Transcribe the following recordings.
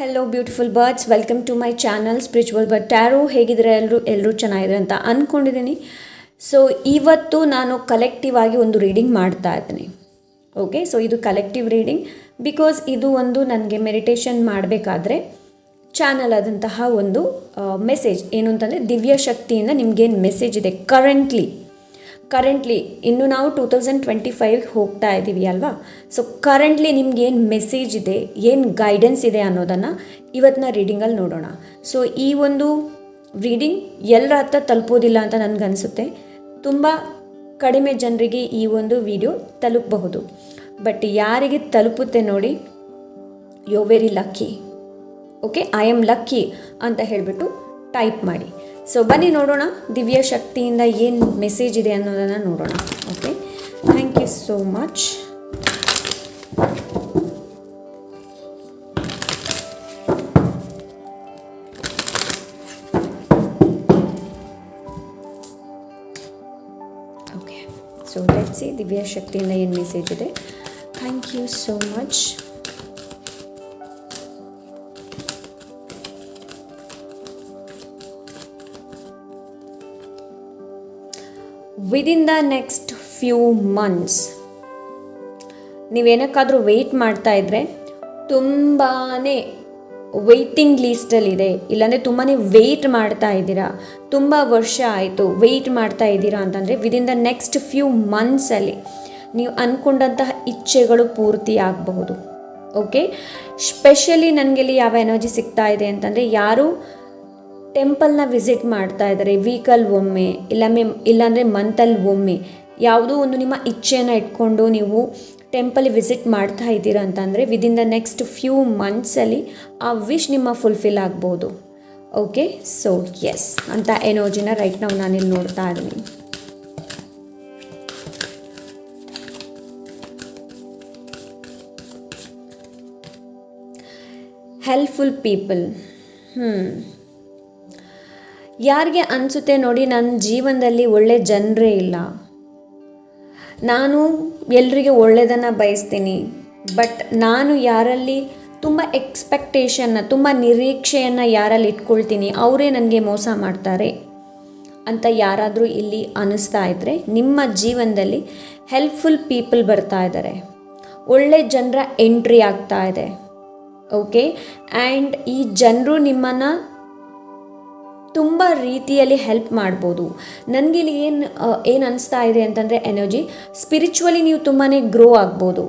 Hello beautiful birds welcome to my channel spiritual bird tarot ಹೇಗಿದ್ರೆ ಎಲ್ಲರೂ ಎಲ್ಲರೂ ಚೆನ್ನಾಗಿದೆ ಅಂತ ಅಂದ್ಕೊಂಡಿದ್ದೀನಿ ಸೊ ಇವತ್ತು ನಾನು ಕಲೆಕ್ಟಿವ್ ಆಗಿ ಒಂದು ರೀಡಿಂಗ್ ಮಾಡ್ತಾ ಇದ್ದೀನಿ. ಓಕೆ ಸೊ ಇದು ಕಲೆಕ್ಟಿವ್ ರೀಡಿಂಗ್ ಬಿಕಾಸ್ ಇದು ಒಂದು ನನಗೆ ಮೆಡಿಟೇಷನ್ ಮಾಡಬೇಕಾದ್ರೆ ಚಾನಲ್ ಆದಂತಹ ಒಂದು ಮೆಸೇಜ್ ಏನು ಅಂತಂದರೆ ದಿವ್ಯ ಶಕ್ತಿಯಿಂದ ನಿಮಗೇನು ಮೆಸೇಜ್ ಇದೆ ಕರೆಂಟ್ಲಿ ಕರೆಂಟ್ಲಿ ಇನ್ನು ನಾವು ಟೂ ತೌಸಂಡ್ ಟ್ವೆಂಟಿ ಫೈವ್ಗೆ ಹೋಗ್ತಾ ಇದ್ದೀವಿ ಅಲ್ವಾ? ಸೊ ಕರೆಂಟ್ಲಿ ನಿಮ್ಗೆ ಏನು ಮೆಸೇಜ್ ಇದೆ, ಏನು ಗೈಡೆನ್ಸ್ ಇದೆ ಅನ್ನೋದನ್ನು ಇವತ್ತಿನ ರೀಡಿಂಗಲ್ಲಿ ನೋಡೋಣ. ಸೊ ಈ ಒಂದು ರೀಡಿಂಗ್ ಎಲ್ಲರ ಹತ್ರ ತಲುಪೋದಿಲ್ಲ ಅಂತ ನನಗನ್ಸುತ್ತೆ ತುಂಬ ಕಡಿಮೆ ಜನರಿಗೆ ಈ ಒಂದು ವಿಡಿಯೋ ತಲುಪಬಹುದು. ಬಟ್ ಯಾರಿಗೆ ತಲುಪುತ್ತೆ ನೋಡಿ yo very lucky okay I am lucky ಅಂತ ಹೇಳಿಬಿಟ್ಟು ಟೈಪ್ ಮಾಡಿ. ಸೊ ಬನ್ನಿ ನೋಡೋಣ ದಿವ್ಯ ಶಕ್ತಿಯಿಂದ ಏನು ಮೆಸೇಜ್ ಇದೆ ಅನ್ನೋದನ್ನು ನೋಡೋಣ. Okay thank you so much okay so let's see ದಿವ್ಯ ಶಕ್ತಿಯಿಂದ ಏನು ಮೆಸೇಜ್ ಇದೆ. Thank you so much within the next few months ನೀವೇನಕ್ಕಾದರೂ wait ಮಾಡ್ತಾ ಇದ್ದರೆ ತುಂಬಾ ವೆಯ್ಟಿಂಗ್ ಲೀಸ್ಟಲ್ಲಿದೆ ಇಲ್ಲಾಂದರೆ ತುಂಬಾ ವೆಯ್ಟ್ ಮಾಡ್ತಾ ಇದ್ದೀರಾ? ತುಂಬ ವರ್ಷ ಆಯಿತು ವೆಯ್ಟ್ ಮಾಡ್ತಾ ಇದ್ದೀರಾ ಅಂತಂದರೆ ವಿದಿನ್ ದ ನೆಕ್ಸ್ಟ್ ಫ್ಯೂ ಮಂತ್ಸಲ್ಲಿ ನೀವು ಅಂದ್ಕೊಂಡಂತಹ ಇಚ್ಛೆಗಳು ಪೂರ್ತಿ ಆಗಬಹುದು. ಓಕೆ ಸ್ಪೆಷಲಿ ನನಗೆಲ್ಲಿ ಯಾವ ಎನರ್ಜಿ ಸಿಗ್ತಾ ಇದೆ ಅಂತಂದರೆ ಯಾರು ಟೆಂಪಲ್ನ ವಿಸಿಟ್ ಮಾಡ್ತಾ ಇದ್ದಾರೆ ವೀಕಲ್ ಒಮ್ಮೆ, ಇಲ್ಲ ಮೇ, ಇಲ್ಲಾಂದರೆ ಮಂತಲ್ಲಿ ಒಮ್ಮೆ. ಯಾವುದೋ ಒಂದು ನಿಮ್ಮ ಇಚ್ಛೆಯನ್ನು ಇಟ್ಕೊಂಡು ನೀವು ಟೆಂಪಲ್ ವಿಸಿಟ್ ಮಾಡ್ತಾ ಇದ್ದೀರಾ ಅಂತಂದರೆ ವಿದಿನ್ ದ ನೆಕ್ಸ್ಟ್ ಫ್ಯೂ ಮಂತ್ಸಲ್ಲಿ ಆ ವಿಶ್ ನಿಮ್ಮ ಫುಲ್ಫಿಲ್ ಆಗ್ಬೋದು. ಓಕೆ ಸೊ ಎಸ್ ಅಂತ ಎನರ್ಜಿನ ರೈಟ್ ನಾವು ನಾನಿಲ್ಲಿ ನೋಡ್ತಾ ಇದ್ದೀನಿ. ಹೆಲ್ಪ್ಫುಲ್ ಪೀಪಲ್ ಹ್ಞೂ ಯಾರಿಗೆ ಅನಿಸುತ್ತೆ ನೋಡಿ ನನ್ನ ಜೀವನದಲ್ಲಿ ಒಳ್ಳೆ ಜನರೇ ಇಲ್ಲ. ನಾನು ಎಲ್ರಿಗೆ ಒಳ್ಳೆಯದನ್ನು ಬಯಸ್ತೀನಿ. ಬಟ್ ನಾನು ಯಾರಲ್ಲಿ ತುಂಬ ಎಕ್ಸ್ಪೆಕ್ಟೇಷನ್ನ ತುಂಬ ನಿರೀಕ್ಷೆಯನ್ನು ಯಾರಲ್ಲಿ ಇಟ್ಕೊಳ್ತೀನಿ, ಅವರೇ ನನಗೆ ಮೋಸ ಮಾಡ್ತಾರೆ ಅಂತ ಯಾರಾದರೂ ಇಲ್ಲಿ ಅನ್ನಿಸ್ತಾ ಇದ್ದರೆ ನಿಮ್ಮ ಜೀವನದಲ್ಲಿ ಹೆಲ್ಪ್ಫುಲ್ ಪೀಪಲ್ ಬರ್ತಾ ಇದ್ದಾರೆ ಒಳ್ಳೆ ಜನರ ಎಂಟ್ರಿ ಆಗ್ತಾ ಇದೆ. ಓಕೆ ಆ್ಯಂಡ್ ಈ ಜನರು ನಿಮ್ಮನ್ನು ತುಂಬ ರೀತಿಯಲ್ಲಿ ಹೆಲ್ಪ್ ಮಾಡ್ಬೋದು. ನನಗಿಲ್ಲಿ ಏನು ಏನು ಅನಿಸ್ತಾ ಇದೆ ಅಂತಂದರೆ ಎನರ್ಜಿ ಸ್ಪಿರಿಚುವಲಿ ನೀವು ತುಂಬಾ ಗ್ರೋ ಆಗ್ಬೋದು.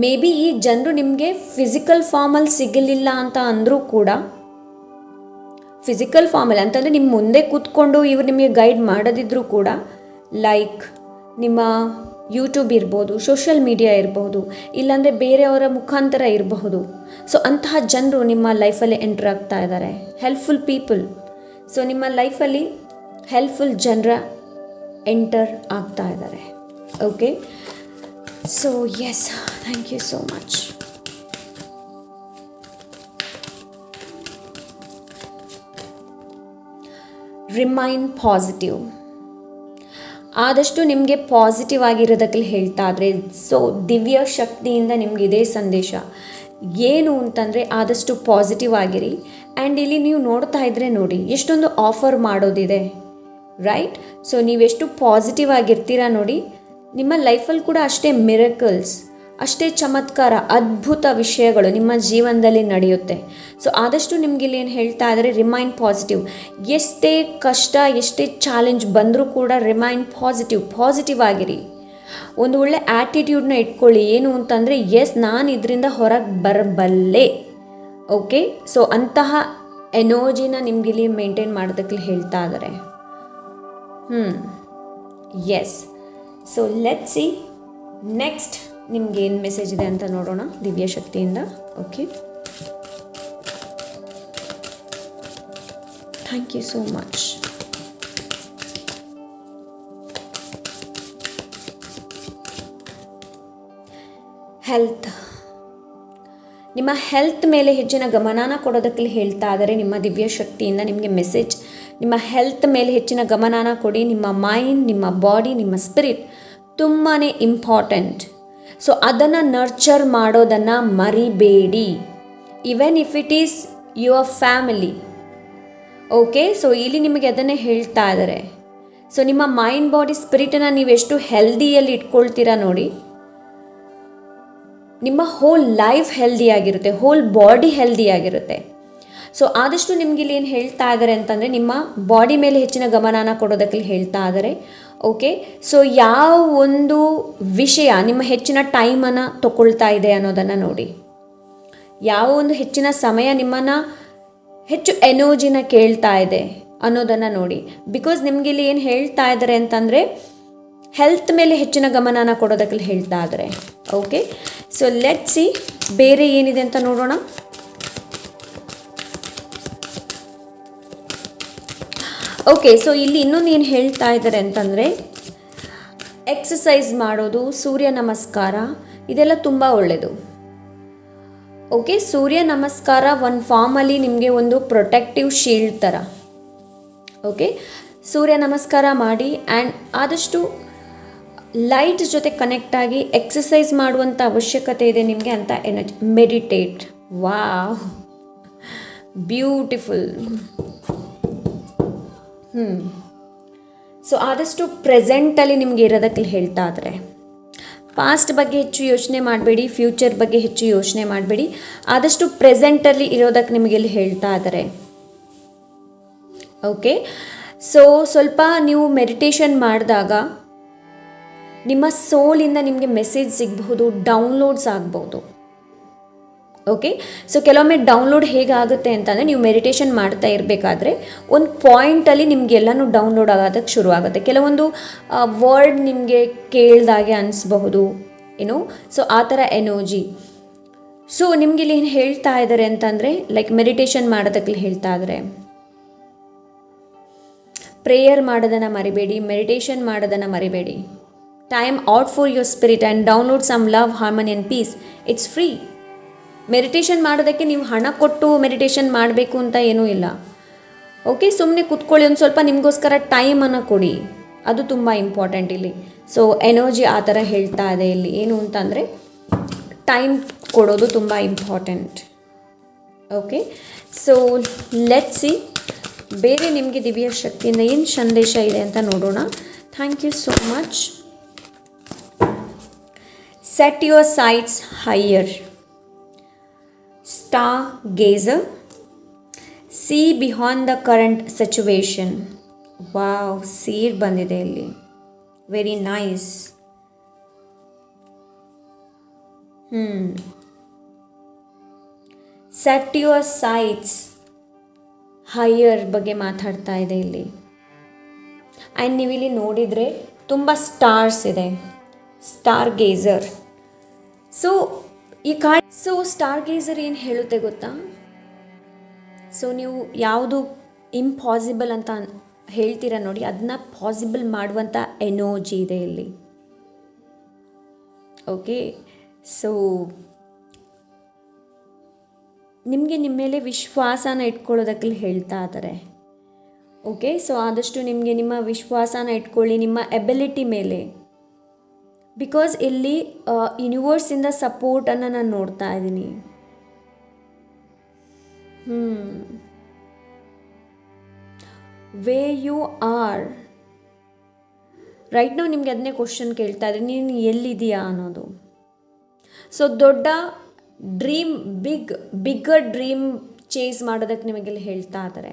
ಮೇ ಬಿ ಈ ಜನರು ನಿಮಗೆ ಫಿಸಿಕಲ್ ಫಾರ್ಮಲ್ಲಿ ಸಿಗಲಿಲ್ಲ ಅಂತ ಅಂದರೂ ಕೂಡ ಫಿಸಿಕಲ್ ಫಾರ್ಮಲ್ಲಿ ಅಂತಂದರೆ ನಿಮ್ಮ ಮುಂದೆ ಕೂತ್ಕೊಂಡು ಇವರು ನಿಮಗೆ ಗೈಡ್ ಮಾಡೋದಿದ್ರೂ ಕೂಡ ಲೈಕ್ ನಿಮ್ಮ ಯೂಟ್ಯೂಬ್ ಇರ್ಬೋದು ಸೋಷಿಯಲ್ ಮೀಡಿಯಾ ಇರಬಹುದು ಇಲ್ಲಾಂದರೆ ಬೇರೆಯವರ ಮುಖಾಂತರ ಇರಬಹುದು. ಸೊ ಅಂತಹ ಜನರು ನಿಮ್ಮ ಲೈಫಲ್ಲಿ ಎಂಟ್ರ್ ಆಗ್ತಾ ಇದ್ದಾರೆ ಹೆಲ್ಪ್ಫುಲ್ ಪೀಪಲ್ ಸೊ ನಿಮ್ಮ ಲೈಫಲ್ಲಿ ಹೆಲ್ಪ್ಫುಲ್ ಜನರ ಎಂಟರ್ ಆಗ್ತಾ ಇದ್ದಾರೆ. Okay so yes thank you so much remain positive ಆದಷ್ಟು ನಿಮಗೆ ಪಾಸಿಟಿವ್ ಆಗಿರೋದಕ್ಕೆ ಹೇಳ್ತಾ ಇದ್ರೆ ಸೊ ದಿವ್ಯ ಶಕ್ತಿಯಿಂದ ನಿಮ್ಗೆ ಇದೇ ಸಂದೇಶ. ಏನು ಅಂತಂದರೆ, ಆದಷ್ಟು ಪಾಸಿಟಿವ್ ಆಗಿರಿ. ಆ್ಯಂಡ್ ಇಲ್ಲಿ ನೀವು ನೋಡ್ತಾ ಇದ್ದರೆ ನೋಡಿ, ಎಷ್ಟೊಂದು ಆಫರ್ ಮಾಡೋದಿದೆ ರೈಟ್ ಸೊ ನೀವೆಷ್ಟು ಪಾಸಿಟಿವ್ ಆಗಿರ್ತೀರಾ ನೋಡಿ, ನಿಮ್ಮ ಲೈಫಲ್ಲಿ ಕೂಡ ಅಷ್ಟೇ ಮಿರಕಲ್ಸ್ ಅಷ್ಟೇ ಚಮತ್ಕಾರ, ಅದ್ಭುತ ವಿಷಯಗಳು ನಿಮ್ಮ ಜೀವನದಲ್ಲಿ ನಡೆಯುತ್ತೆ. ಸೊ ಆದಷ್ಟು ನಿಮ್ಗೆ ಇಲ್ಲಿ ಏನು ಹೇಳ್ತಾ ಇದ್ದಾರೆ ರಿಮೈಂಡ್ ಪಾಸಿಟಿವ್ ಎಷ್ಟೇ ಕಷ್ಟ, ಎಷ್ಟೇ ಚಾಲೆಂಜ್ ಬಂದರೂ ಕೂಡ ರಿಮೈಂಡ್ ಪಾಸಿಟಿವ್ ಪಾಸಿಟಿವ್ ಆಗಿರಿ. ಒಂದು ಒಳ್ಳೆ ಆ್ಯಟಿಟ್ಯೂಡ್ನ ಇಟ್ಕೊಳ್ಳಿ. ಏನು ಅಂತಂದರೆ ಎಸ್ ನಾನು ಇದರಿಂದ ಹೊರಗೆ ಬರಬಲ್ಲೆ. ಓಕೆ ಸೊ ಅಂತಹ ಎನರ್ಜಿನ ನಿಮಗಿಲ್ಲಿ ಮೇಂಟೈನ್ ಮಾಡೋದಕ್ಕೆ ಹೇಳ್ತಾ ಇದ್ದಾರೆ ಹ್ಞೂ yes so let see next ನಿಮ್ಗೆ ಏನು ಮೆಸೇಜ್ ಇದೆ ಅಂತ ನೋಡೋಣ ದಿವ್ಯ ಶಕ್ತಿಯಿಂದ. Okay thank you so much health ನಿಮ್ಮ ಹೆಲ್ತ್ ಮೇಲೆ ಹೆಚ್ಚಿನ ಗಮನನ ಕೊಡೋದಕ್ಕೆ ಹೇಳ್ತಾ ಇದ್ದಾರೆ ನಿಮ್ಮ ದಿವ್ಯ ಶಕ್ತಿಯಿಂದ ನಿಮಗೆ ಮೆಸೇಜ್ ನಿಮ್ಮ ಹೆಲ್ತ್ ಮೇಲೆ ಹೆಚ್ಚಿನ ಗಮನನ ಕೊಡಿ, ನಿಮ್ಮ ಮೈಂಡ್ ನಿಮ್ಮ ಬಾಡಿ ನಿಮ್ಮ ಸ್ಪಿರಿಟ್ ತುಂಬಾ ಇಂಪಾರ್ಟೆಂಟ್ ಸೊ ಅದನ್ನು ನರ್ಚರ್ ಮಾಡೋದನ್ನು ಮರಿಬೇಡಿ. Even if it is your family okay so ಇಲ್ಲಿ ನಿಮಗೆ ಅದನ್ನೇ ಹೇಳ್ತಾ ಇದ್ದಾರೆ ಸೊ ನಿಮ್ಮ ಮೈಂಡ್ ಬಾಡಿ ಸ್ಪಿರಿಟನ್ನು ನೀವು ಎಷ್ಟು ಹೆಲ್ದಿಯಲ್ಲಿ ಇಟ್ಕೊಳ್ತೀರಾ ನೋಡಿ. ನಿಮ್ಮ ಹೋಲ್ ಲೈಫ್ ಹೆಲ್ದಿಯಾಗಿರುತ್ತೆ ಹೋಲ್ ಬಾಡಿ ಹೆಲ್ದಿಯಾಗಿರುತ್ತೆ ಸೊ ಆದಷ್ಟು ನಿಮ್ಗೆ ಇಲ್ಲಿ ಏನು ಹೇಳ್ತಾ ಇದ್ದಾರೆ ಅಂತಂದರೆ, ನಿಮ್ಮ ಬಾಡಿ ಮೇಲೆ ಹೆಚ್ಚಿನ ಗಮನನ ಕೊಡೋದಕ್ಕೆ ಹೇಳ್ತಾ ಇದ್ದಾರೆ ಓಕೆ ಸೊ ಯಾವ ಒಂದು ವಿಷಯ ನಿಮ್ಮ ಹೆಚ್ಚಿನ ಟೈಮನ್ನು ತಗೊಳ್ತಾ ಇದೆ ಅನ್ನೋದನ್ನು ನೋಡಿ. ಯಾವ ಒಂದು ಹೆಚ್ಚಿನ ಸಮಯ ನಿಮ್ಮನ್ನು ಹೆಚ್ಚು ಎನರ್ಜಿನ ಕೇಳ್ತಾ ಇದೆ ಅನ್ನೋದನ್ನು ನೋಡಿ. ಬಿಕಾಸ್ ನಿಮ್ಗೆ ಇಲ್ಲಿ ಏನು ಹೇಳ್ತಾ ಇದ್ದಾರೆ ಅಂತಂದರೆ ಹೆಲ್ತ್ ಮೇಲೆ ಹೆಚ್ಚಿನ ಗಮನನ ಕೊಡೋದಕ್ಕೆ ಹೇಳ್ತಾ ಇದ್ದಾರೆ ಓಕೆ ಸೊ ಲೆಟ್ ಸಿ ಬೇರೆ ಏನಿದೆ ಅಂತ ನೋಡೋಣ. ಓಕೆ ಸೊ ಇಲ್ಲಿ ಇನ್ನೊಂದು ಏನು ಹೇಳ್ತಾ ಇದ್ದಾರೆ ಅಂತಂದರೆ ಎಕ್ಸಸೈಸ್ ಮಾಡೋದು, ಸೂರ್ಯ ನಮಸ್ಕಾರ, ಇದೆಲ್ಲ ತುಂಬ ಒಳ್ಳೆಯದು ಓಕೆ ಸೂರ್ಯ ನಮಸ್ಕಾರ ಒಂದು ಫಾರ್ಮಲ್ಲಿ ನಿಮಗೆ ಒಂದು ಪ್ರೊಟೆಕ್ಟಿವ್ ಶೀಲ್ಡ್ ಥರ ಓಕೆ ಸೂರ್ಯ ನಮಸ್ಕಾರ ಮಾಡಿ ಆ್ಯಂಡ್ ಆದಷ್ಟು ಲೈಟ್ ಜೊತೆ ಕನೆಕ್ಟ್ ಆಗಿ ಎಕ್ಸಸೈಸ್ ಮಾಡುವಂಥ ಅವಶ್ಯಕತೆ ಇದೆ ನಿಮಗೆ ಅಂತ ಎನರ್ಜಿ ಮೆಡಿಟೇಟ್ ವಾವ್ ಬ್ಯೂಟಿಫುಲ್ ಹ್ಞೂ ಸೊ ಆದಷ್ಟು ಪ್ರೆಸೆಂಟಲ್ಲಿ ನಿಮಗೆ ಇರೋದಕ್ಕೆ ಹೇಳ್ತಾ ಆದರೆ ಪಾಸ್ಟ್ ಬಗ್ಗೆ ಹೆಚ್ಚು ಯೋಚನೆ ಮಾಡಬೇಡಿ ಫ್ಯೂಚರ್ ಬಗ್ಗೆ ಹೆಚ್ಚು ಯೋಚನೆ ಮಾಡಬೇಡಿ. ಆದಷ್ಟು ಪ್ರೆಸೆಂಟಲ್ಲಿ ಇರೋದಕ್ಕೆ ನಿಮಗೆ ಇಲ್ಲಿ ಹೇಳ್ತಾ ಇದ್ದಾರೆ ಓಕೆ ಸೊ ಸ್ವಲ್ಪ ನೀವು ಮೆಡಿಟೇಷನ್ ಮಾಡಿದಾಗ ನಿಮ್ಮ ಸೋಲಿಂದ ನಿಮಗೆ ಮೆಸೇಜ್ ಸಿಗಬಹುದು, ಡೌನ್ಲೋಡ್ಸ್ ಆಗ್ಬೋದು ಓಕೆ ಸೊ ಕೆಲವೊಮ್ಮೆ ಡೌನ್ಲೋಡ್ ಹೇಗಾಗುತ್ತೆ ಅಂತಂದರೆ ನೀವು ಮೆಡಿಟೇಷನ್ ಮಾಡ್ತಾ ಇರಬೇಕಾದ್ರೆ ಒಂದು ಪಾಯಿಂಟಲ್ಲಿ ನಿಮಗೆಲ್ಲನೂ ಡೌನ್ಲೋಡ್ ಆಗೋದಕ್ಕೆ ಶುರು ಆಗುತ್ತೆ. ಕೆಲವೊಂದು ವರ್ಡ್ ನಿಮಗೆ ಕೇಳ್ದಾಗೆ ಅನಿಸ್ಬಹುದು ಏನು ಸೊ ಆ ಥರ ಎನರ್ಜಿ ಸೊ ನಿಮ್ಗೆ ಇಲ್ಲಿ ಏನು ಹೇಳ್ತಾ ಇದ್ದಾರೆ ಅಂತಂದರೆ ಲೈಕ್ ಮೆಡಿಟೇಷನ್ ಮಾಡೋದಕ್ಕೆ ಹೇಳ್ತಾ ಇದ್ದಾರೆ ಪ್ರೇಯರ್ ಮಾಡೋದನ್ನು ಮರಿಬೇಡಿ ಮೆಡಿಟೇಷನ್ ಮಾಡೋದನ್ನು ಮರಿಬೇಡಿ. Time out for your spirit and download some love harmony and peace it's free meditation ಮಾಡೋದಕ್ಕೆ ನೀವು ಹಣ ಕೊಟ್ಟು ಮೆಡಿಟೇಷನ್ ಮಾಡಬೇಕು ಅಂತ ಏನೂ ಇಲ್ಲ. ಓಕೆ ಸುಮ್ಮನೆ ಕೂತ್ಕೊಳ್ಳಿ, ಒಂದು ಸ್ವಲ್ಪ ನಿಮಗೋಸ್ಕರ ಟೈಮನ್ನು ಕೊಡಿ. ಅದು ತುಂಬ ಇಂಪಾರ್ಟೆಂಟ್ ಇಲ್ಲಿ. ಸೊ ಎನರ್ಜಿ ಆ ಥರ ಹೇಳ್ತಾ ಇದೆ ಇಲ್ಲಿ. ಏನು ಅಂತಂದರೆ ಟೈಮ್ ಕೊಡೋದು ತುಂಬ important okay so let see ಬೇರೆ ನಿಮಗೆ ದಿವ್ಯ ಶಕ್ತಿಯಿಂದ ಏನು ಸಂದೇಶ ಇದೆ ಅಂತ ನೋಡೋಣ. Thank you so much set your sights higher star gazer. See behind the current situation wow seed ಬಂದಿದೆ ಇಲ್ಲಿ. ವೆರಿ ನೈಸ್ ಹ್ಞೂ ಸೆಟ್ ಯುವರ್ ಸೈಟ್ಸ್ ಹೈಯರ್ ಬಗ್ಗೆ ಮಾತಾಡ್ತಾ ಇದೆ ಇಲ್ಲಿ. ಆ್ಯಂಡ್ ನೀವಿಲ್ಲಿ ನೋಡಿದರೆ ತುಂಬ ಸ್ಟಾರ್ಸ್ ಇದೆ. ಸ್ಟಾರ್ ಗೇಸರ್ ಸೊ ಈ ಕಾ ಸೊ ಸ್ಟಾರ್ ಗೇಸರ್ ಏನು ಹೇಳುತ್ತೆ ಗೊತ್ತಾ? ಸೊ ನೀವು ಯಾವುದು ಇಂಪಾಸಿಬಲ್ ಅಂತ ಹೇಳ್ತೀರ ನೋಡಿ ಅದನ್ನ ಪಾಸಿಬಲ್ ಮಾಡುವಂಥ ಎನರ್ಜಿ ಇದೆ ಇಲ್ಲಿ. ಓಕೆ ಸೊ ನಿಮಗೆ ನಿಮ್ಮ ಮೇಲೆ ವಿಶ್ವಾಸನ ಇಟ್ಕೊಳ್ಳೋದಕ್ಕೆ ಹೇಳ್ತಾ ಇದ್ದಾರೆ ಓಕೆ ಸೊ ಆದಷ್ಟು ನಿಮಗೆ ನಿಮ್ಮ ವಿಶ್ವಾಸನ ಇಟ್ಕೊಳ್ಳಿ, ನಿಮ್ಮ ಎಬಿಲಿಟಿ ಮೇಲೆ. ಬಿಕಾಸ್ ಇಲ್ಲಿ ಯೂನಿವರ್ಸಿಂದ ಸಪೋರ್ಟನ್ನು ನಾನು ನೋಡ್ತಾ ಇದ್ದೀನಿ. ಹ್ಞೂ ವೇ ಯು ಆರ್ ರೈಟ್ ನಾವು ನಿಮಗೆ ಅದನ್ನೇ ಕ್ವಶನ್ ಕೇಳ್ತಾ ಇದ್ರೆ ನೀನು ಎಲ್ಲಿದೆಯಾ ಅನ್ನೋದು. ಸೊ ದೊಡ್ಡ dream big bigger dream chase ಮಾಡೋದಕ್ಕೆ ನಿಮಗೆಲ್ಲ ಹೇಳ್ತಾ ಇದ್ದಾರೆ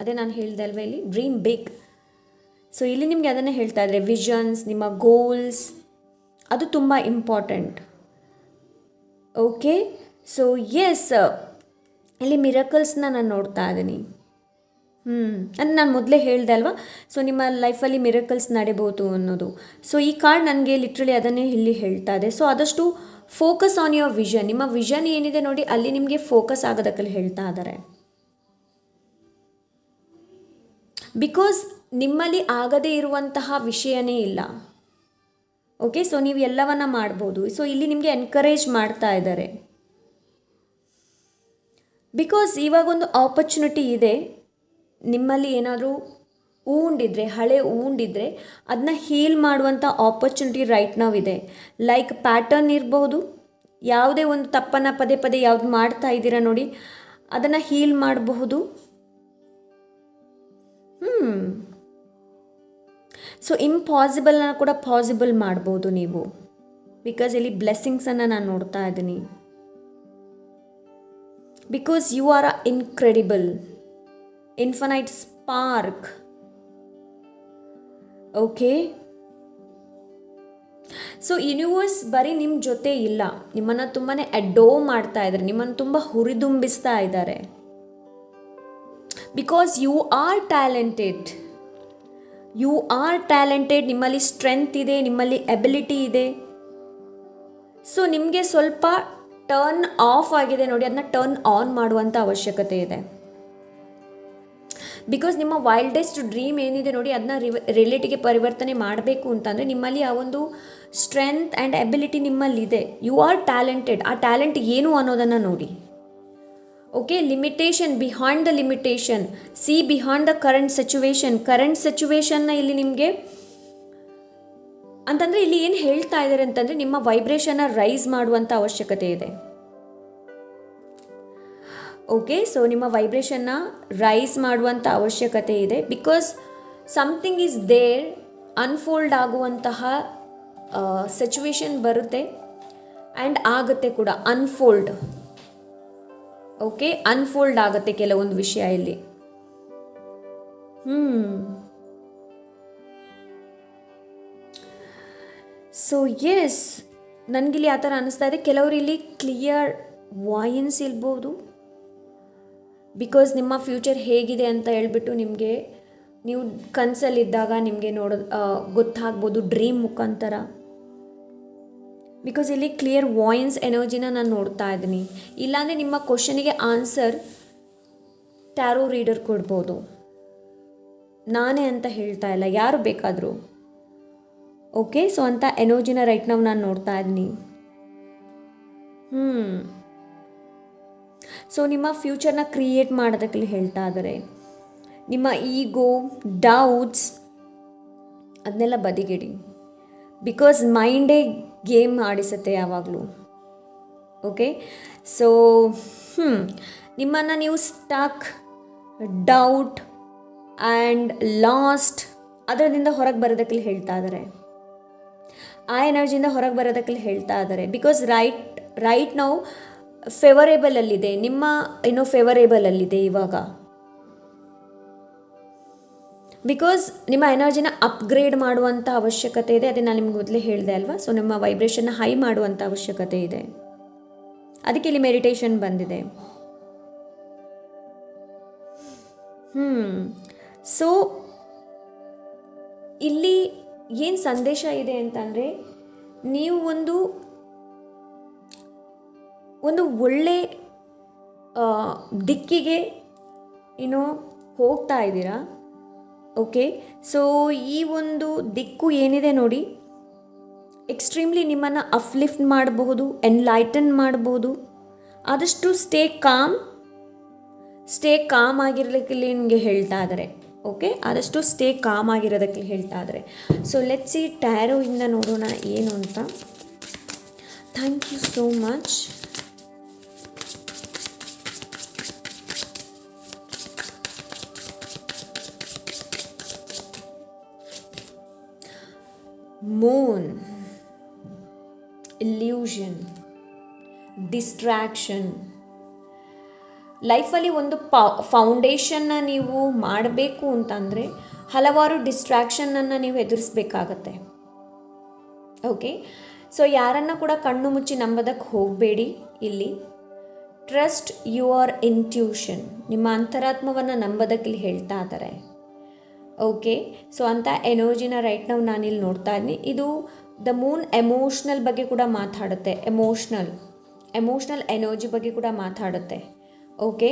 ಅದೇ ನಾನು ಹೇಳ್ದೆ ಅಲ್ವಾ ಇಲ್ಲಿ? ಡ್ರೀಮ್ ಬಿಗ್ ಸೊ ಇಲ್ಲಿ ನಿಮಗೆ ಅದನ್ನೇ ಹೇಳ್ತಾ ಇದ್ದಾರೆ ವಿಷನ್ಸ್ ನಿಮ್ಮ ಗೋಲ್ಸ್ ಅದು ತುಂಬ ಇಂಪಾರ್ಟೆಂಟ್ ಓಕೆ ಸೊ ಎಸ್ ಇಲ್ಲಿ ಮಿರಕಲ್ಸ್ನ ನಾನು ನೋಡ್ತಾ ಇದ್ದೀನಿ. ಹ್ಞೂ ಅಂದರೆ ನಾನು ಮೊದಲೇ ಹೇಳಿದೆ ಅಲ್ವಾ? ಸೊ ನಿಮ್ಮ ಲೈಫಲ್ಲಿ ಮಿರಕಲ್ಸ್ ನಡೆಯಬಹುದು ಅನ್ನೋದು. ಸೊ ಈ ಕಾರ್ಡ್ ನನಗೆ ಲಿಟ್ರಲಿ ಅದನ್ನೇ ಇಲ್ಲಿ ಹೇಳ್ತಾ ಇದೆ. ಸೊ ಆದಷ್ಟು ಫೋಕಸ್ ಆನ್ ಯುವರ್ ವಿಷನ್ ನಿಮ್ಮ ವಿಷನ್ ಏನಿದೆ ನೋಡಿ, ಅಲ್ಲಿ ನಿಮಗೆ ಫೋಕಸ್ ಆಗೋದಕ್ಕಲ್ಲಿ ಹೇಳ್ತಾ ಇದ್ದಾರೆ. ಬಿಕಾಸ್ ನಿಮ್ಮಲ್ಲಿ ಆಗದೇ ಇರುವಂತಹ ವಿಷಯನೇ ಇಲ್ಲ. ಓಕೆ ಸೊ ನೀವು ಎಲ್ಲವನ್ನ ಮಾಡ್ಬೋದು. ಸೊ ಇಲ್ಲಿ ನಿಮಗೆ ಎನ್ಕರೇಜ್ ಮಾಡ್ತಾ ಇದ್ದಾರೆ. ಬಿಕಾಸ್ ಇವಾಗೊಂದು ಆಪರ್ಚುನಿಟಿ ಇದೆ. ನಿಮ್ಮಲ್ಲಿ ಏನಾದರೂ ಊಂಡಿದ್ರೆ, ಹಳೆ ಊಂಡಿದ್ರೆ ಅದನ್ನ ಹೀಲ್ ಮಾಡುವಂಥ ಆಪರ್ಚುನಿಟಿ ರೈಟ್ ಇದೆ. ಲೈಕ್ ಪ್ಯಾಟರ್ನ್ ಇರಬಹುದು ಯಾವುದೇ ಒಂದು ತಪ್ಪನ್ನು ಪದೇ ಪದೇ ಯಾವ್ದು ಮಾಡ್ತಾ ಇದ್ದೀರಾ ನೋಡಿ, ಅದನ್ನು ಹೀಲ್ ಮಾಡಬಹುದು. ಹ್ಞೂ ಸೊ ಇಂಪಾಸಿಬಲ್ನ ಕೂಡ ಪಾಸಿಬಲ್ ಮಾಡ್ಬೋದು ನೀವು. ಬಿಕಾಸ್ ಇಲ್ಲಿ ಬ್ಲೆಸ್ಸಿಂಗ್ಸನ್ನು ನಾನು ನೋಡ್ತಾ ಇದ್ದೀನಿ. Because you are a incredible infinite spark okay so universe ಬರೀ ನಿಮ್ಮ ಜೊತೆ ಇಲ್ಲ. ನಿಮ್ಮನ್ನು ತುಂಬಾ ಅಡೋ ಮಾಡ್ತಾ ಇದ್ದಾರೆ. ನಿಮ್ಮನ್ನು ತುಂಬ ಹುರಿದುಂಬಿಸ್ತಾ ಇದ್ದಾರೆ. Because you are talented you are talented ನಿಮ್ಮಲ್ಲಿ ಸ್ಟ್ರೆಂತ್ ಇದೆ. ನಿಮ್ಮಲ್ಲಿ ಎಬಿಲಿಟಿ ಇದೆ. ಸೊ ನಿಮಗೆ ಸ್ವಲ್ಪ ಟರ್ನ್ ಆಫ್ ಆಗಿದೆ ನೋಡಿ. ಅದನ್ನ ಟರ್ನ್ ಆನ್ ಮಾಡುವಂಥ ಅವಶ್ಯಕತೆ ಇದೆ. ಬಿಕಾಸ್ ನಿಮ್ಮ ವೈಲ್ಡೆಸ್ಟ್ ಡ್ರೀಮ್ ಏನಿದೆ ನೋಡಿ, ಅದನ್ನ ರಿಲೇಟಿಗೆ ಪರಿವರ್ತನೆ ಮಾಡಬೇಕು ಅಂತಂದರೆ ನಿಮ್ಮಲ್ಲಿ ಆ ಒಂದು ಸ್ಟ್ರೆಂತ್ ಆ್ಯಂಡ್ ಎಬಿಲಿಟಿ ನಿಮ್ಮಲ್ಲಿದೆ. ಯು ಆರ್ ಟ್ಯಾಲೆಂಟೆಡ್ ಆ ಟ್ಯಾಲೆಂಟ್ ಏನು ಅನ್ನೋದನ್ನು ನೋಡಿ. Okay limitation behind the limitation see behind the current situation current ಸಿಚುವೇಶನ್ನ ಇಲ್ಲಿ ನಿಮಗೆ ಅಂತಂದರೆ ಇಲ್ಲಿ ಏನು ಹೇಳ್ತಾ ಇದ್ದಾರೆ ಅಂತಂದರೆ ನಿಮ್ಮ ವೈಬ್ರೇಷನ್ನ ರೈಸ್ ಮಾಡುವಂಥ ಅವಶ್ಯಕತೆ ಇದೆ. ಓಕೆ ಸೊ ನಿಮ್ಮ ವೈಬ್ರೇಷನ್ನ ರೈಸ್ ಮಾಡುವಂಥ ಅವಶ್ಯಕತೆ ಇದೆ. Because something is there unfold ಆಗುವಂತಹ ಸಿಚುವೇಶನ್ ಬರುತ್ತೆ. ಆ್ಯಂಡ್ ಆಗುತ್ತೆ ಕೂಡ ಅನ್ಫೋಲ್ಡ್ ಓಕೆ ಅನ್ಫೋಲ್ಡ್ ಆಗುತ್ತೆ ಕೆಲವೊಂದು ವಿಷಯ ಇಲ್ಲಿ. ಹ್ಮ್ ಸೊ ಎಸ್ ನನಗಿಲ್ಲಿ ಆ ಥರ ಅನ್ನಿಸ್ತಾ ಇದೆ. ಕೆಲವರು ಇಲ್ಲಿ ಕ್ಲಿಯರ್ ವಾಯಿನ್ಸ್ ಇರ್ಬೋದು ಬಿಕಾಸ್ ನಿಮ್ಮ ಫ್ಯೂಚರ್ ಹೇಗಿದೆ ಅಂತ ಹೇಳ್ಬಿಟ್ಟು ನಿಮಗೆ, ನೀವು ಕನಸಲ್ಲಿದ್ದಾಗ ನಿಮಗೆ ನೋಡೋದು ಗೊತ್ತಾಗ್ಬೋದು ಡ್ರೀಮ್ ಮುಖಾಂತರ. ಬಿಕಾಸ್ ಇಲ್ಲಿ ಕ್ಲಿಯರ್ ವಾಯ್ಸ್ ಎನರ್ಜಿನ ನಾನು ನೋಡ್ತಾ ಇದ್ದೀನಿ. ಇಲ್ಲಾಂದರೆ ನಿಮ್ಮ ಕ್ವಶನಿಗೆ ಆನ್ಸರ್ ಟ್ಯಾರೋ ರೀಡರ್ ಕೊಡ್ಬೋದು. ನಾನೇ ಅಂತ ಹೇಳ್ತಾ ಇಲ್ಲ. ಯಾರು ಬೇಕಾದರೂ. ಓಕೆ ಸೊ ಅಂತ ಎನರ್ಜಿನ ರೈಟ್ ನಾವು ನಾನು ನೋಡ್ತಾ ಇದ್ದೀನಿ. ಹ್ಞೂ ಸೊ ನಿಮ್ಮ ಫ್ಯೂಚರ್ನ ಕ್ರಿಯೇಟ್ ಮಾಡೋದಕ್ಕೆ ಹೇಳ್ತಾ ಇದ್ದಾರೆ ನಿಮ್ಮ ಈಗೋ ಡೌಟ್ಸ್ ಅದನ್ನೆಲ್ಲ ಬದಿಗಿಡಿ. ಬಿಕಾಸ್ ಮೈಂಡೇ ಗೇಮ್ ಆಡಿಸುತ್ತೆ ಯಾವಾಗಲೂ. ಓಕೆ ಸೊ ಹ್ಞೂ ನಿಮ್ಮನ್ನು ನೀವು ಸ್ಟಕ್ ಡೌಟ್ ಆ್ಯಂಡ್ ಲಾಸ್ಟ್ ಅದರಿಂದ ಹೊರಗೆ ಬರೋದಕ್ಕೆ ಹೇಳ್ತಾ ಇದ್ದಾರೆ ಆ ಎನರ್ಜಿಯಿಂದ ಹೊರಗೆ ಬರೋದಕ್ಕೆ ಹೇಳ್ತಾ ಇದ್ದಾರೆ ಬಿಕಾಸ್ ರೈಟ್ ರೈಟ್ ನಾವು ಫೇವರೇಬಲಲ್ಲಿದೆ ನಿಮ್ಮ ಏನೋ ಫೇವರೇಬಲಲ್ಲಿದೆ ಇವಾಗ. ಬಿಕಾಸ್ ನಿಮ್ಮ ಎನರ್ಜಿನ ಅಪ್ಗ್ರೇಡ್ ಮಾಡುವಂಥ ಅವಶ್ಯಕತೆ ಇದೆ, ಅದೇ ನಾನು ನಿಮ್ಗೆ ಮೊದಲೇ ಹೇಳಿದೆ ಅಲ್ವಾ? ಸೊ ನಿಮ್ಮ ವೈಬ್ರೇಷನ್ನ ಹೈ ಮಾಡುವಂಥ ಅವಶ್ಯಕತೆ ಇದೆ. ಅದಕ್ಕೆ ಇಲ್ಲಿ ಮೆಡಿಟೇಷನ್ ಬಂದಿದೆ. ಹ್ಞೂ ಸೊ ಇಲ್ಲಿ ಏನು ಸಂದೇಶ ಇದೆ ಅಂತಂದರೆ, ನೀವು ಒಂದು ಒಂದು ಒಳ್ಳೆ ದಿಕ್ಕಿಗೆ ಏನೋ ಹೋಗ್ತಾ ಇದ್ದೀರಾ. ಓಕೆ ಸೊ ಈ ಒಂದು ದಿಕ್ಕು ಏನಿದೆ ನೋಡಿ. ಎಕ್ಸ್ಟ್ರೀಮ್ಲಿ ನಿಮ್ಮನ್ನು ಅಫ್ಲಿಫ್ಟ್ ಮಾಡಬಹುದು ಎನ್ಲೈಟನ್ ಮಾಡಬಹುದು. ಆದಷ್ಟು ಸ್ಟೇ ಕಾಮ್ ಸ್ಟೇ ಕಾಮ್ ಆಗಿರಲಿಕ್ಕೆ ನಿಮಗೆ ಹೇಳ್ತಾ ಇದ್ದಾರೆ ಓಕೆ ಆದಷ್ಟು ಸ್ಟೇ ಕಾಮ್ ಆಗಿರೋದಕ್ಕೆ ಹೇಳ್ತಾ ಇದ್ದಾರೆ ಸೊ ಲೆಟ್ಸ್ ಈ ಟ್ಯಾರೋ ಇಂದ ನೋಡೋಣ ಏನು ಅಂತ. Thank you so much moon illusion distraction ಲೈಫಲ್ಲಿ ಒಂದು ಫೌಂಡೇಶನ್ನ ನೀವು ಮಾಡಬೇಕು ಅಂತಂದರೆ ಹಲವಾರು ಡಿಸ್ಟ್ರ್ಯಾಕ್ಷನನ್ನು ನೀವು ಎದುರಿಸ್ಬೇಕಾಗತ್ತೆ. ಓಕೆ ಸೊ ಯಾರನ್ನು ಕೂಡ ಕಣ್ಣು ಮುಚ್ಚಿ ನಂಬೋದಕ್ಕೆ ಹೋಗಬೇಡಿ ಇಲ್ಲಿ. ಟ್ರಸ್ಟ್ ಯುವರ್ ಇಂಟ್ಯೂಷನ್ ನಿಮ್ಮ ಅಂತರಾತ್ಮವನ್ನು ನಂಬೋದಕ್ಕೆ ಇಲ್ಲಿ ಹೇಳ್ತಾ ಇದ್ದಾರೆ ಓಕೆ ಸೊ ಅಂಥ ಎನರ್ಜಿನ ರೈಟ್ ನಾವು ನಾನಿಲ್ಲಿ ನೋಡ್ತಾ ಇದ್ದೀನಿ ಇದು ದ ಮೂನ್ ಎಮೋಷ್ನಲ್ ಬಗ್ಗೆ ಕೂಡ ಮಾತಾಡುತ್ತೆ. ಎಮೋಷ್ನಲ್ ಎಮೋಷ್ನಲ್ ಎನರ್ಜಿ ಬಗ್ಗೆ ಕೂಡ ಮಾತಾಡುತ್ತೆ. ಓಕೆ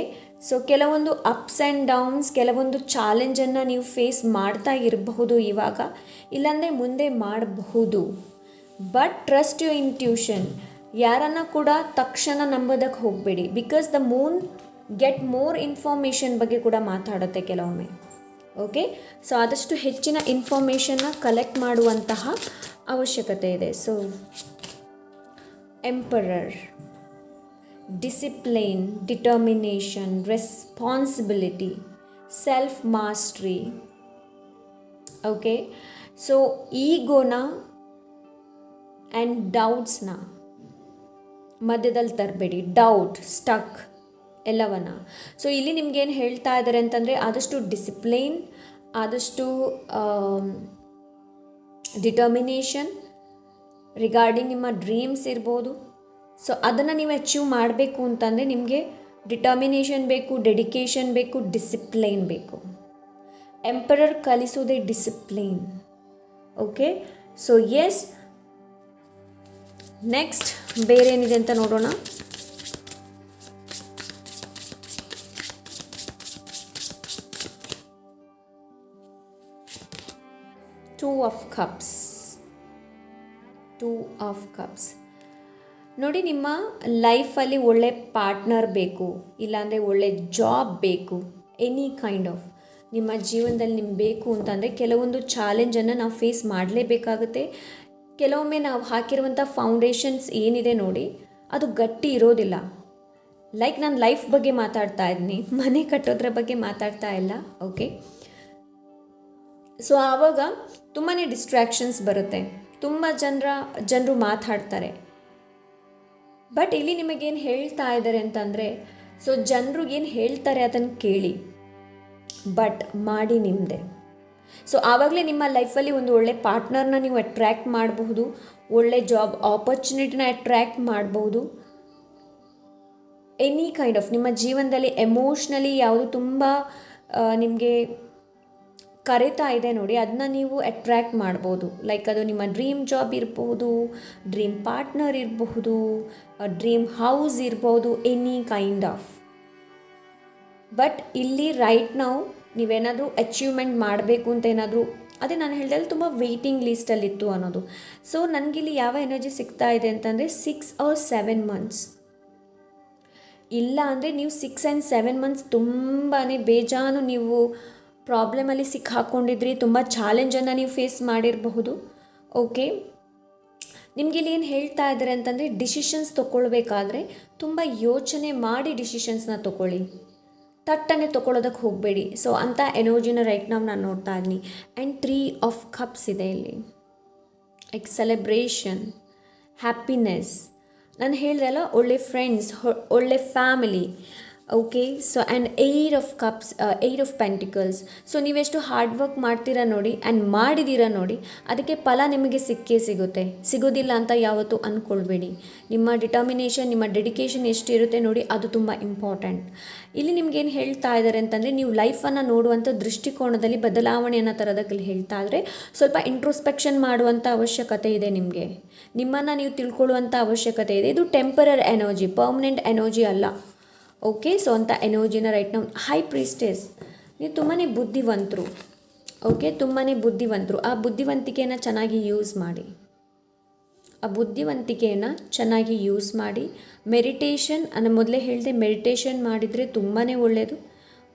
ಸೊ ಕೆಲವೊಂದು ಅಪ್ಸ್ ಆ್ಯಂಡ್ ಡೌನ್ಸ್ ಕೆಲವೊಂದು ಚಾಲೆಂಜನ್ನು ನೀವು ಫೇಸ್ ಮಾಡ್ತಾ ಇರಬಹುದು ಇವಾಗ. ಇಲ್ಲಾಂದರೆ ಮುಂದೆ ಮಾಡಬಹುದು. ಬಟ್ ಟ್ರಸ್ಟ್ ಯು ಇಂಟ್ಯೂಷನ್ ಯಾರನ್ನ ಕೂಡ ತಕ್ಷಣ ನಂಬೋದಕ್ಕೆ ಹೋಗಬೇಡಿ. Because the moon get more information ಬಗ್ಗೆ ಕೂಡ ಮಾತಾಡುತ್ತೆ ಕೆಲವೊಮ್ಮೆ. ಓಕೆ ಸೊ ಆದಷ್ಟು ಹೆಚ್ಚಿನ ಇನ್ಫಾರ್ಮೇಷನ್ನ ಕಲೆಕ್ಟ್ ಮಾಡುವಂತಹ ಅವಶ್ಯಕತೆ ಇದೆ. So emperor discipline determination responsibility self mastery okay so ಈಗೋನ and ಡೌಟ್ಸ್ನ ಮಧ್ಯದಲ್ಲಿ ತರಬೇಡಿ. ಡೌಟ್ ಸ್ಟಕ್ ಎಲ್ಲವನ್ನ. ಸೊ ಇಲ್ಲಿ ನಿಮ್ಗೇನು ಹೇಳ್ತಾ ಇದ್ದಾರೆ ಅಂತಂದರೆ ಆದಷ್ಟು ಡಿಸಿಪ್ಲೈನ್ ಆದಷ್ಟು ಡಿಟರ್ಮಿನೇಷನ್ ರಿಗಾರ್ಡಿಂಗ್ ನಿಮ್ಮ ಡ್ರೀಮ್ಸ್ ಇರ್ಬೋದು. ಸೊ ಅದನ್ನು ನೀವು ಅಚೀವ್ ಮಾಡಬೇಕು ಅಂತಂದರೆ ನಿಮಗೆ ಡಿಟರ್ಮಿನೇಷನ್ ಬೇಕು ಡೆಡಿಕೇಶನ್ ಬೇಕು ಡಿಸಿಪ್ಲೈನ್ ಬೇಕು. Emperor ಕಲಿಸೋದೇ discipline okay so yes next ಬೇರೆ ಏನಿದೆ ಅಂತ ನೋಡೋಣ. Two of cups two of cups ನೋಡಿ, ನಿಮ್ಮ ಲೈಫಲ್ಲಿ ಒಳ್ಳೆ ಪಾರ್ಟ್ನರ್ ಬೇಕು, ಇಲ್ಲಾಂದರೆ ಒಳ್ಳೆ ಜಾಬ್ ಬೇಕು ಎನಿ ಕೈಂಡ್ ಆಫ್ ನಿಮ್ಮ ಜೀವನದಲ್ಲಿ ನಿಮ್ಗೆ ಬೇಕು ಅಂತಂದರೆ ಕೆಲವೊಂದು ಚಾಲೆಂಜನ್ನು ನಾವು ಫೇಸ್ ಮಾಡಲೇಬೇಕಾಗುತ್ತೆ. ಕೆಲವೊಮ್ಮೆ ನಾವು ಹಾಕಿರುವಂಥ ಫೌಂಡೇಶನ್ಸ್ ಏನಿದೆ ನೋಡಿ, ಅದು ಗಟ್ಟಿ ಇರೋದಿಲ್ಲ. ಲೈಕ್ ನಾನು ಲೈಫ್ ಬಗ್ಗೆ ಮಾತಾಡ್ತಾ ಇದ್ದೀನಿ, ಮನೆ ಕಟ್ಟೋದ್ರ ಬಗ್ಗೆ ಮಾತಾಡ್ತಾ ಇಲ್ಲ ಓಕೆ ಸೊ ಆವಾಗ ತುಂಬಾ ಡಿಸ್ಟ್ರ್ಯಾಕ್ಷನ್ಸ್ ಬರುತ್ತೆ. ತುಂಬ ಜನರ, ಜನರು ಮಾತಾಡ್ತಾರೆ. ಬಟ್ ಇಲ್ಲಿ ನಿಮಗೇನು ಹೇಳ್ತಾ ಇದ್ದಾರೆ ಅಂತಂದರೆ ಸೊ ಜನರು ಏನು ಹೇಳ್ತಾರೆ ಅದನ್ನು ಕೇಳಿ. ಬಟ್ ಮಾಡಿ ನಿಮ್ಮದೆ ಸೊ ಆವಾಗಲೇ ನಿಮ್ಮ ಲೈಫಲ್ಲಿ ಒಂದು ಒಳ್ಳೆ ಪಾರ್ಟ್ನರ್ನ ನೀವು ಅಟ್ರ್ಯಾಕ್ಟ್ ಮಾಡಬಹುದು, ಒಳ್ಳೆ ಜಾಬ್ ಆಪರ್ಚುನಿಟಿನ ಅಟ್ರ್ಯಾಕ್ಟ್ ಮಾಡಬಹುದು. ಎನಿ ಕೈಂಡ್ ಆಫ್ ನಿಮ್ಮ ಜೀವನದಲ್ಲಿ ಎಮೋಷ್ನಲಿ ಯಾವುದು ತುಂಬ ನಿಮಗೆ ಕರೀತಾ ಇದೆ ನೋಡಿ ಅದನ್ನ ನೀವು ಅಟ್ರ್ಯಾಕ್ಟ್ ಮಾಡ್ಬೋದು. ಲೈಕ್ ಅದು ನಿಮ್ಮ ಡ್ರೀಮ್ ಜಾಬ್ ಇರಬಹುದು ಡ್ರೀಮ್ ಪಾರ್ಟ್ನರ್ ಇರಬಹುದು ಡ್ರೀಮ್ ಹೌಸ್ ಇರ್ಬೋದು ಎನಿ ಕೈಂಡ್ ಆಫ್ ಬಟ್ ಇಲ್ಲಿ ರೈಟ್ ನಾವು ನೀವೇನಾದರೂ ಅಚೀವ್ಮೆಂಟ್ ಮಾಡಬೇಕು ಅಂತ ಏನಾದರೂ, ಅದೇ ನಾನು ಹೇಳ್ದಲ್ಲಿ ತುಂಬ ವೆಯ್ಟಿಂಗ್ ಲೀಸ್ಟಲ್ಲಿತ್ತು ಅನ್ನೋದು. ಸೊ ನನಗಿಲ್ಲಿ ಯಾವ ಎನರ್ಜಿ ಸಿಗ್ತಾ ಇದೆ ಅಂತಂದರೆ ಸಿಕ್ಸ್ ಆರ್ ಸೆವೆನ್ ಮಂತ್ಸ್ ಇಲ್ಲ ಅಂದರೆ ನೀವು ಸಿಕ್ಸ್ ಆ್ಯಂಡ್ ಸೆವೆನ್ ಮಂತ್ಸ್ ತುಂಬಾ ಬೇಜಾನು ನೀವು ಪ್ರಾಬ್ಲಮಲ್ಲಿ ಸಿಕ್ಕಾಕೊಂಡಿದ್ರಿ, ತುಂಬ ಚಾಲೆಂಜನ್ನು ನೀವು ಫೇಸ್ ಮಾಡಿರಬಹುದು. ಓಕೆ ನಿಮಗೆ ಇಲ್ಲಿ ಏನು ಹೇಳ್ತಾ ಇದ್ದಾರೆ ಅಂತಂದರೆ ಡಿಸಿಷನ್ಸ್ ತೊಗೊಳ್ಬೇಕಾದ್ರೆ ತುಂಬ ಯೋಚನೆ ಮಾಡಿ ಡಿಸಿಷನ್ಸ್ನ ತೊಗೊಳ್ಳಿ. ತಟ್ಟನೆ ತೊಗೊಳೋದಕ್ಕೆ ಹೋಗಬೇಡಿ. ಸೊ ಅಂಥ ಎನರ್ಜಿನ ರೈಟ್ ನಾವು ನಾನು ನೋಡ್ತಾ ಇದ್ದೀನಿ. ಆ್ಯಂಡ್ ತ್ರೀ ಆಫ್ ಕಪ್ಸ್ ಇದೆ ಇಲ್ಲಿ. ಲೈಕ್ ಸೆಲೆಬ್ರೇಷನ್ ಹ್ಯಾಪಿನೆಸ್ ನಾನು ಹೇಳಿದೆ ಅಲ್ಲ, ಒಳ್ಳೆ ಫ್ರೆಂಡ್ಸ್ ಒಳ್ಳೆ family okay so and eight of cups eight of pentacles so ನೀವೆಷ್ಟು ಹಾರ್ಡ್ ವರ್ಕ್ ಮಾಡ್ತೀರಾ ನೋಡಿ ಆ್ಯಂಡ್ ಮಾಡಿದ್ದೀರಾ ನೋಡಿ, ಅದಕ್ಕೆ ಫಲ ನಿಮಗೆ ಸಿಕ್ಕೇ ಸಿಗುತ್ತೆ. ಸಿಗೋದಿಲ್ಲ ಅಂತ ಯಾವತ್ತೂ ಅಂದ್ಕೊಳ್ಬೇಡಿ ನಿಮ್ಮ ಡಿಟರ್ಮಿನೇಷನ್ ನಿಮ್ಮ ಡೆಡಿಕೇಶನ್ ಎಷ್ಟಿರುತ್ತೆ ನೋಡಿ, ಅದು ತುಂಬ ಇಂಪಾರ್ಟೆಂಟ್ ಇಲ್ಲಿ ನಿಮ್ಗೇನು ಹೇಳ್ತಾ ಇದ್ದಾರೆ ಅಂತಂದರೆ, ನೀವು ಲೈಫನ್ನು ನೋಡುವಂಥ ದೃಷ್ಟಿಕೋನದಲ್ಲಿ ಬದಲಾವಣೆಯನ್ನು ತರೋದಕ್ಕೆ ಹೇಳ್ತಾ ಇದ್ದರೆ ಸ್ವಲ್ಪ ಇಂಟ್ರೋಸ್ಪೆಕ್ಷನ್ ಮಾಡುವಂಥ ಅವಶ್ಯಕತೆ ಇದೆ ನಿಮಗೆ. ನಿಮ್ಮನ್ನು ನೀವು ತಿಳ್ಕೊಳ್ಳುವಂಥ ಅವಶ್ಯಕತೆ ಇದೆ. ಇದು ಟೆಂಪರರ್ ಎನರ್ಜಿ ಪರ್ಮನೆಂಟ್ ಎನರ್ಜಿ ಅಲ್ಲ. ಓಕೆ, ಸೊ ಅಂತ ಎನರ್ಜಿನ ರೈಟ್ ನಾವು ಹೈ ಪ್ರೀಸ್ಟೇಸ್ ನೀವು ತುಂಬಾ ಬುದ್ಧಿವಂತರು, ಓಕೆ ತುಂಬಾ ಬುದ್ಧಿವಂತರು. ಆ ಬುದ್ಧಿವಂತಿಕೆಯನ್ನು ಚೆನ್ನಾಗಿ ಯೂಸ್ ಮಾಡಿ. ಆ ಬುದ್ಧಿವಂತಿಕೆಯನ್ನು ಚೆನ್ನಾಗಿ ಯೂಸ್ ಮಾಡಿ. ಮೆಡಿಟೇಷನ್ ಅನ್ನು ಮೊದಲೇ ಹೇಳಿದೆ ಮೆಡಿಟೇಷನ್ ಮಾಡಿದರೆ ತುಂಬಾ ಒಳ್ಳೆಯದು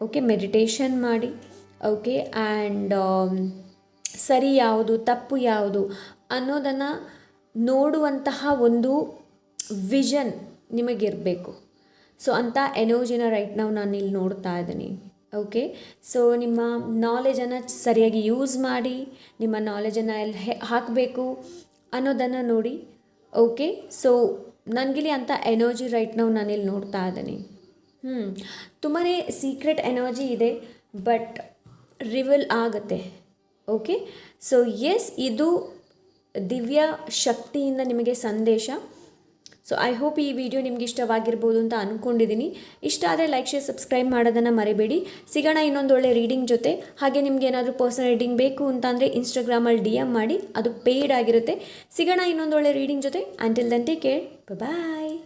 ಓಕೆ ಮೆಡಿಟೇಷನ್ ಮಾಡಿ. ಓಕೆ ಆ್ಯಂಡ್ ಸರಿ ಯಾವುದು, ತಪ್ಪು ಯಾವುದು ಅನ್ನೋದನ್ನು ನೋಡುವಂತಹ ಒಂದು ವಿಷನ್ ನಿಮಗಿರಬೇಕು. ಸೊ ಅಂಥ ಎನರ್ಜಿನ ರೈಟ್ ನಾವು ನಾನು ಇಲ್ಲಿ ನೋಡ್ತಾ ಇದ್ದೀನಿ. ಓಕೆ ಸೊ ನಿಮ್ಮ ನಾಲೆಜನ್ನು ಸರಿಯಾಗಿ ಯೂಸ್ ಮಾಡಿ, ನಿಮ್ಮ ನಾಲೆಜನ್ನು ಎಲ್ಲಿ ಹಾಕಬೇಕು ಅನ್ನೋದನ್ನು ನೋಡಿ. ಓಕೆ ಸೊ ನನಗಿಲ್ಲಿ ಅಂಥ ಎನರ್ಜಿ ರೈಟ್ ನಾವು ನಾನಿಲ್ಲಿ ನೋಡ್ತಾ ಇದ್ದೀನಿ. ಹ್ಞೂ ತುಂಬಾ ಸೀಕ್ರೆಟ್ ಎನರ್ಜಿ ಇದೆ ಬಟ್ ರಿವಲ್ ಆಗುತ್ತೆ. ಓಕೆ ಸೊ ಎಸ್ ಇದು ದಿವ್ಯ ಶಕ್ತಿಯಿಂದ ನಿಮಗೆ ಸಂದೇಶ. ಸೊ ಐ ಹೋಪ್ ಈ ವಿಡಿಯೋ ನಿಮ್ಗೆ ಇಷ್ಟವಾಗಿರ್ಬೋದು ಅಂತ ಅಂದ್ಕೊಂಡಿದ್ದೀನಿ ಇಷ್ಟ ಆದರೆ ಲೈಕ್ ಶೇರ್ ಸಬ್ಸ್ಕ್ರೈಬ್ ಮಾಡೋದನ್ನು ಮರಿಬೇಡಿ. ಸಿಗೋಣ ಇನ್ನೊಂದು ಒಳ್ಳೆ ರೀಡಿಂಗ್ ಜೊತೆ. ಹಾಗೆ ನಿಮ್ಗೆ ಏನಾದರೂ ಪರ್ಸನಲ್ ರೀಡಿಂಗ್ ಬೇಕು ಅಂತಂದರೆ ಇನ್ಸ್ಟಾಗ್ರಾಮಲ್ಲಿ ಡಿ ಎಂ ಮಾಡಿ. ಅದು ಪೇಯ್ಡ್ ಆಗಿರುತ್ತೆ. ಸಿಗೋಣ ಇನ್ನೊಂದು ಒಳ್ಳೆ ರೀಡಿಂಗ್ ಜೊತೆ. Until then take care bye